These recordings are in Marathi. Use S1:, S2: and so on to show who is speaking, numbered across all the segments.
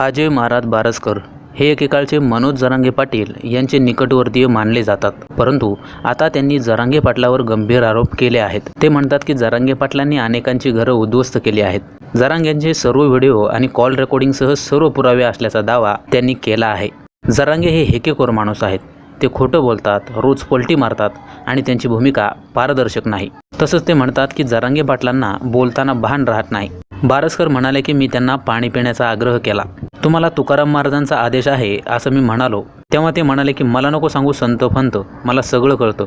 S1: अजय महाराज बारसकर हे एकेकाळचे मनोज जरांगे पाटील यांचे निकटवर्तीय मानले जातात. परंतु आता त्यांनी जरांगे पाटलावर गंभीर आरोप केले आहेत. ते म्हणतात की जरांगे पाटलांनी अनेकांची घरं उद्ध्वस्त केली आहेत. जरांगेंचे सर्व व्हिडिओ आणि कॉल रेकॉर्डिंगसह सर्व पुरावे असल्याचा दावा त्यांनी केला आहे. जरांगे हे हेकेखोर माणूस आहेत. ते खोटं बोलतात रोज पलटी मारतात आणि त्यांची भूमिका पारदर्शक नाही. तसंच ते म्हणतात की जरांगे पाटलांना बोलताना भान राहत नाही. बारसकर म्हणाले की मी त्यांना पाणी पिण्याचा आग्रह केला. तुम्हाला तुकाराम महाराजांचा आदेश आहे असं मी म्हणालो. तेव्हा ते म्हणाले की मला नको सांगू संत फंत मला सगळं कळतं.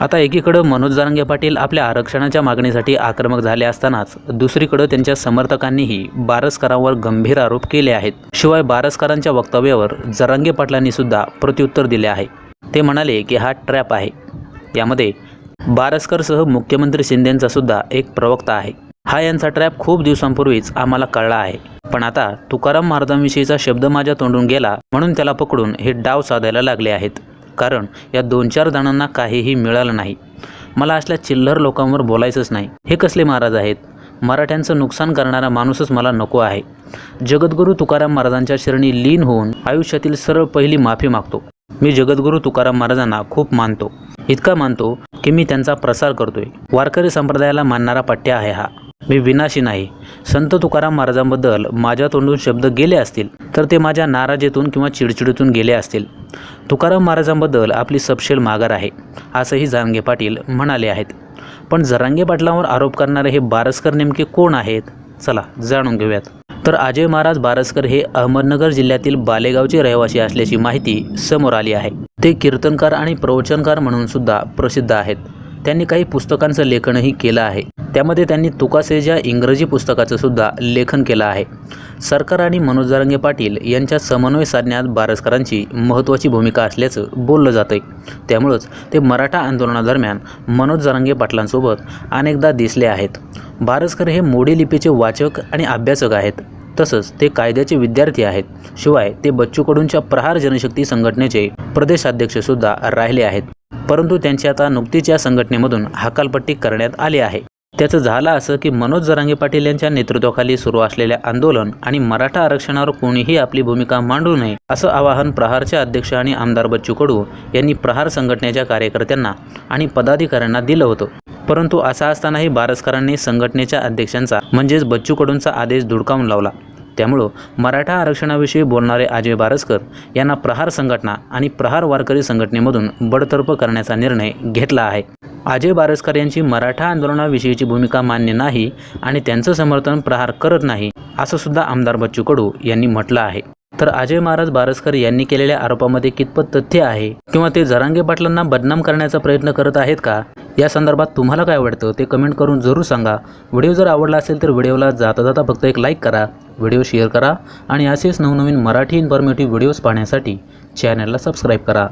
S1: आता एकीकडं मनोज जारंगे पाटील आपल्या आरक्षणाच्या मागणीसाठी आक्रमक झाले असतानाच दुसरीकडं त्यांच्या समर्थकांनीही बारसकरांवर गंभीर आरोप केले आहेत. शिवाय बारसकरांच्या वक्तव्यावर जरांगे पाटलांनी सुद्धा प्रत्युत्तर दिले आहे. ते म्हणाले की हा ट्रॅप आहे. यामध्ये बारसकरसह मुख्यमंत्री शिंदेंचा सुद्धा एक प्रवक्ता आहे. हा यांचा ट्रॅप खूप दिवसांपूर्वीच आम्हाला कळला आहे. पण आता तुकाराम महाराजांविषयीचा शब्द माझ्या तोंडून गेला म्हणून त्याला पकडून हे डाव साधायला लागले आहेत. कारण या दोन चार जणांना काहीही मिळालं नाही. मला असल्या चिल्लर लोकांवर बोलायचंच नाही. हे कसले महाराज आहेत? मराठ्यांचं नुकसान करणारा माणूसच मला नको आहे. जगद्गुरू तुकाराम महाराजांच्या शरणी लीन होऊन आयुष्यातील सरळ पहिली माफी मागतो. मी जगद्गुरू तुकाराम महाराजांना खूप मानतो. इतका मानतो की मी त्यांचा प्रसार करतोय. वारकरी संप्रदायाला मानणारा पट्ट्या आहे हा. मी विनाशी नाही. संत तुकाराम महाराजांबद्दल माझ्या तोंडून शब्द गेले असतील तर ते माझ्या नाराजीतून किंवा चिडचिडीतून गेले असतील. तुकाराम महाराजांबद्दल आपली सपशेल माघार आहे असंही जांगे पाटील म्हणाले आहेत. पण जरांगे पाटलांवर आरोप करणारे हे बारसकर नेमके कोण आहेत? चला जाणून घेऊयात. तर अजय महाराज बारसकर हे अहमदनगर जिल्ह्यातील बालेगावचे रहिवासी असल्याची माहिती समोर आली आहे. ते कीर्तनकार आणि प्रवचनकार म्हणून सुद्धा प्रसिद्ध आहेत. त्यांनी काही पुस्तकांचं लेखनही केलं आहे. त्यामध्ये त्यांनी तुकासेज या इंग्रजी पुस्तकाचं सुद्धा लेखन केलं आहे. सरकार आणि मनोज जारंगे पाटील यांच्या समन्वय साधण्यात बारसकरांची महत्त्वाची भूमिका असल्याचं बोललं जातंय. त्यामुळंच ते मराठा आंदोलनादरम्यान मनोज जारंगे पाटलांसोबत अनेकदा दिसले आहेत. बारसकर हे मोडी लिपीचे वाचक आणि अभ्यासक आहेत. तसंच ते कायद्याचे विद्यार्थी आहेत. शिवाय ते बच्चू कडूंच्या प्रहार जनशक्ती संघटनेचे प्रदेशाध्यक्षसुद्धा राहिले आहेत. परंतु त्यांची आता नुकतीच या संघटनेमधून हकालपट्टी करण्यात आली आहे. त्याचं झालं असं की मनोज जरांगे पाटील यांच्या नेतृत्वाखाली सुरू असलेल्या आंदोलन आणि मराठा आरक्षणावर कोणीही आपली भूमिका मांडू नये असं आवाहन प्रहारचे अध्यक्ष आणि आमदार बच्चू कडू यांनी प्रहार संघटनेच्या कार्यकर्त्यांना आणि पदाधिकाऱ्यांना दिलं होतं. परंतु असं असतानाही बारसकरांनी संघटनेच्या अध्यक्षांचा म्हणजेच बच्चू कडूंचा आदेश धुडकावून लावला. त्यामुळं मराठा आरक्षणाविषयी बोलणारे अजय बारसकर यांना प्रहार संघटना आणि प्रहार वारकरी संघटनेमधून बडतर्फ करण्याचा निर्णय घेतला आहे. अजय बारसकर यांची मराठा आंदोलनाविषयीची भूमिका मान्य नाही आणि त्यांचं समर्थन प्रहार करत नाही असं सुद्धा आमदार बच्चू कडू यांनी म्हटलं आहे. तर अजय महाराज बारसकर यांनी केलेल्या आरोपामध्ये कितपत तथ्य आहे? किंवा ते जरांगे पाटलांना बदनाम करण्याचा प्रयत्न करत आहेत का? या संदर्भात तुम्हाला काय वाटतं? ते कमेंट करून जरूर सांगा. व्हिडिओ जर आवडला असेल तर व्हिडिओला जाता जाता फक्त एक लाईक करा. व्हिडिओ शेअर करा आणि असेच नवनवीन मराठी इन्फॉर्मेटिव्ह व्हिडिओज पाहण्यासाठी चॅनलला सबस्क्राईब करा.